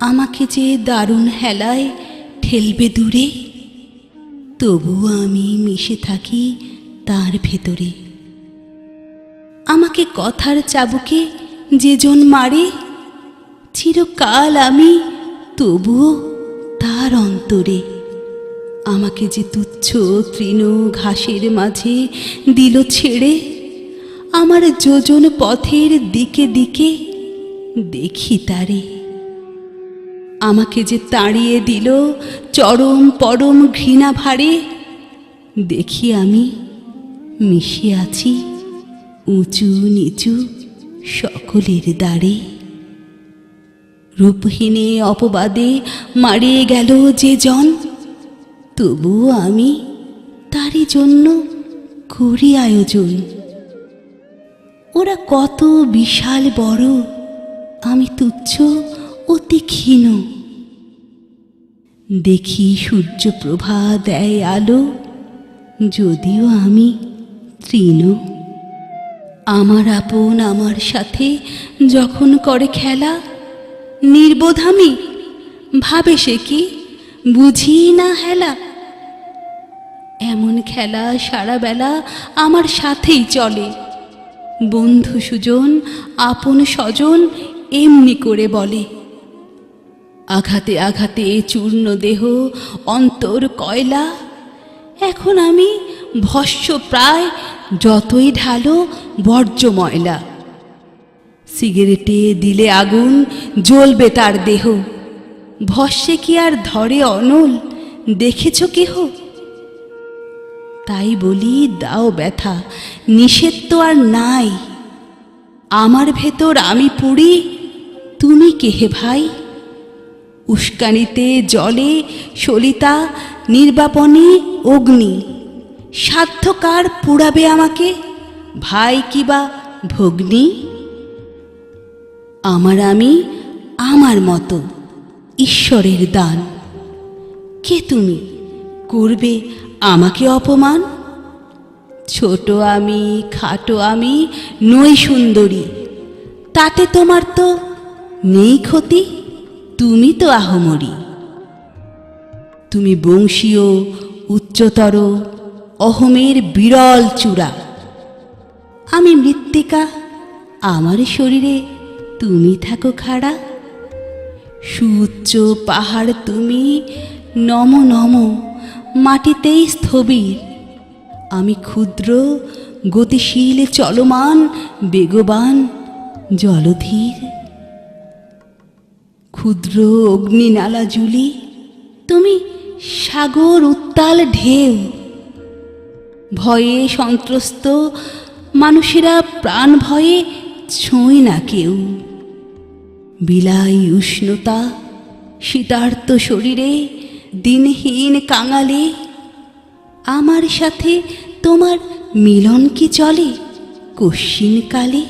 আমাকে যে দারুণ হেলায় ঠেলবে দূরে তবুও আমি মিশে থাকি তার ভেতরে। আমাকে কথার চাবুকে যেজন মারে, চিরকাল আমি তবুও তার অন্তরে। আমাকে যে তুচ্ছ তৃণ ঘাসের মাঝে দিল ছেড়ে, আমার যোজন পথের দিকে দিকে দেখি তারে। আমাকে যে তাড়িয়ে দিল চরম পরম ঘৃণা ভারে, দেখি আমি মিশে আছি উঁচু নিচু সকলের দ্বারে। রূপহীনে অপবাদে মারিয়ে গেল যে জন, তবুও আমি তারই জন্য করি আয়োজন। ওরা কত বিশাল বড়, আমি তুচ্ছ অতি ক্ষীণ। দেখি সূর্যপ্রভা দেয় আলো, যদিও আমি তৃণ। আমার আপন আমার সাথে যখন করে খেলা, নির্বোধ আমি, ভাবে সে কি বুঝি না হেলা। এমন খেলা সারা বেলা আমার সাথেই চলে। বন্ধু সুজন, আপন স্বজন এমনি করে বলে। আঘাতে আঘাতে চূর্ণ দেহ, অন্তর, কয়লা, এখন আমি ভস্য প্রায় যতই ঢালো বর্জ্য ময়লা। সিগারেটে দিলে আগুন জ্বলবে তার দেহ। ভস্যে কি আর ধরে অনল? দেখেছ কেহ? তাই বলি দাও ব্যথা, নিষেধ তো আর নাই। আমার ভেতর আমি পুড়ি, তুমি কেহে ভাই? উস্কানিতে জলে সলিতা, নির্বাপনে অগ্নি। সাধ্যকার পুড়াবে আমাকে, ভাই কিবা ভগ্নী? আমার আমি আমার মতো ঈশ্বরের দান। কে তুমি? করবে আমাকে অপমান? ছোট আমি, খাটো আমি, নই সুন্দরী। তাতে তোমার তো নেই ক্ষতি? তুমি তো আহমরি। তুমি বংশীয়, উচ্চতর, অহমের বিরল চূড়া। আমি মৃত্তিকা, আমার শরীরে তুমি থাকো খাড়া। সুউচ্চ পাহাড় তুমি নম নম, মাটিতেই স্থবির। আমি ক্ষুদ্র, গতিশীল, চলমান, বেগবান, জলধীর। ক্ষুদ্র অগ্নিনালা জুলি তুমি সাগর উত্তাল ঢেউ। ভয়ে সন্ত্রস্ত মানুষেরা প্রাণ ভয়ে ছোঁয় না কেউ। বিলাই উষ্ণতা শীতার্ত শরীরে, দিনহীন কাঙালে, আমার সাথে তোমার মিলন কি চলে কশ্চিন কালে